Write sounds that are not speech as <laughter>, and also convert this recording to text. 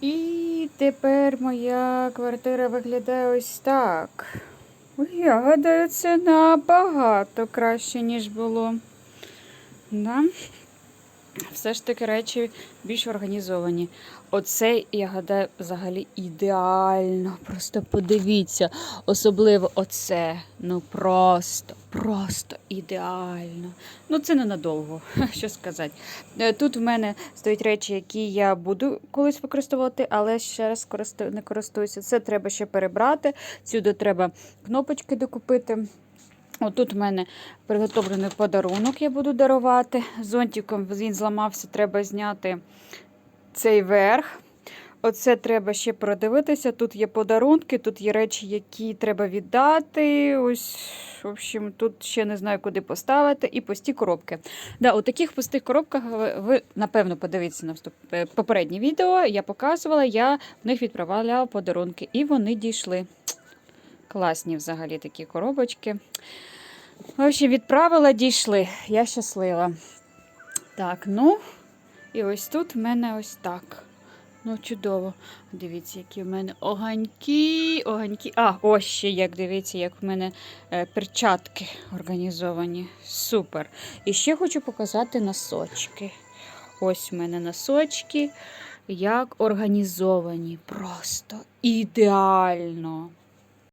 І тепер моя квартира виглядає ось так. Я гадаю, це набагато краще, ніж було. Да? Все ж таки речі більш організовані. Оце, я гадаю, взагалі ідеально. Просто подивіться. Особливо оце. Ну просто, просто ідеально. Ну, це ненадовго, <laughs> що сказати. Е, Тут в мене стоять речі, які я буду колись використовувати, але ще раз не користуюся. Це треба ще перебрати. Сюди треба кнопочки докупити. Отут в мене приготовлений подарунок, я буду дарувати. Зонтиком він зламався, треба зняти цей верх. Оце треба ще продивитися. Тут є подарунки, тут є речі, які треба віддати. Ось, в общем, тут ще не знаю, куди поставити. І пусті коробки. Да, у таких пустих коробках ви, напевно, подивіться на е, попереднє відео. Я показувала, я в них відправляла подарунки, і вони дійшли. Класні взагалі такі коробочки. В общем, відправила, дійшли. Я щаслива. Так, ну, і ось тут в мене ось так. Ну, чудово. Дивіться, які в мене оганьки, оганьки. А, ось ще як дивіться, як в мене е, перчатки організовані. Супер. І ще хочу показати носочки. Ось в мене носочки, як організовані. Просто ідеально.